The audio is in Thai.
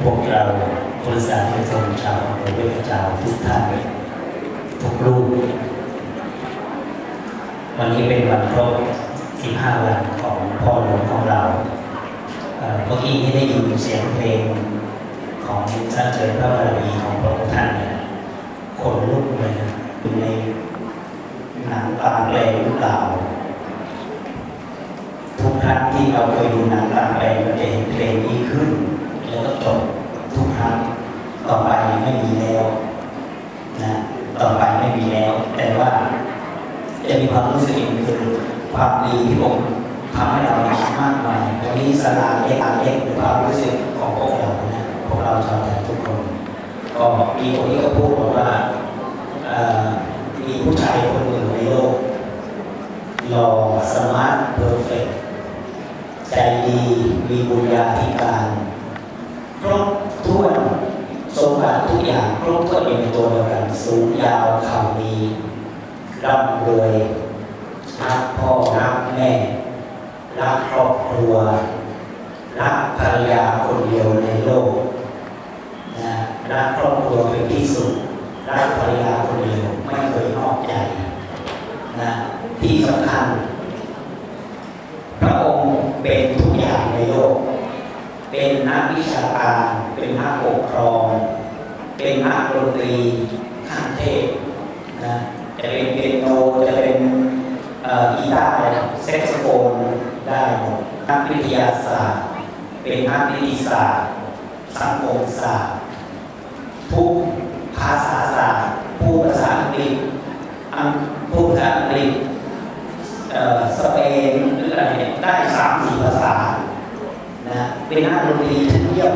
พวกเราบริษัทประชาชนชาวอำเภอเวชเจ้าทุกท่านทุกรูป วันนี้เป็นวันครบ 15 วันของพ่อหลวงของเราเมื่อกี้ที่ได้ยินเสียงเพลงของสรรเสริญพระบารมีของพระองค์ท่านเนี่ยขนลุกเลยนะอยู่ในหนังกลางแปลงหรือเปล่าทุกครั้งที่เราเคยดูหนังกลางแปลงเราจะเห็นเพลงนี้ขึ้น แล้วก็จบทุกครั้งต่อไปไม่มีแล้วนะต่อไปไม่มีแล้ว แต่ว่า จะมีความรู้สึกอีกคือความดีที่ผมทำให้เรามากมายวันนี้สลาเล็กอาเล็กหรือความรู้สึกของพวกเรานะพวกเราชาวไทยทุกคน ก็มีคนที่ก็พูดบอกว่ามีผู้ชายคนหนึ่งในโลกหล่อสมาร์ทเพอร์เฟกใจดีมีบุญญาธิการครบถ้วนสมบัติทุกอย่างครบถ้วนอยู่ในตัวเดียวกัน สูงยาวเข่าดี ร่ำรวยรักพ่อรักแม่ รักครอบครัว รักภรรยาคนเดียวในโลกนะรักครอบครัวเป็นที่สุด รักภรรยาคนเดียวไม่เคยนอกใจนะที่สำคัญ พระองค์เป็นทุกอย่างในโลก เป็นนักวิชาการ เป็นนักปกครอง เป็นนักดนตรีขั้นเทพนะ จะเป็นเปียโนจะเป็นกีตาร์แซกโซโฟนได้หมดนักวิทยาศาสตร์ เป็นนักนิติศาสตร์สังคมศาสตร์ ทุกภาษาศาสตร์ผู้ภาษาอังกฤษอังผู้ภาษาอังกฤษสเปนหรืออะไรได้สามสี่ภาษานะเป็นนักดนตรีที่เยี่ยม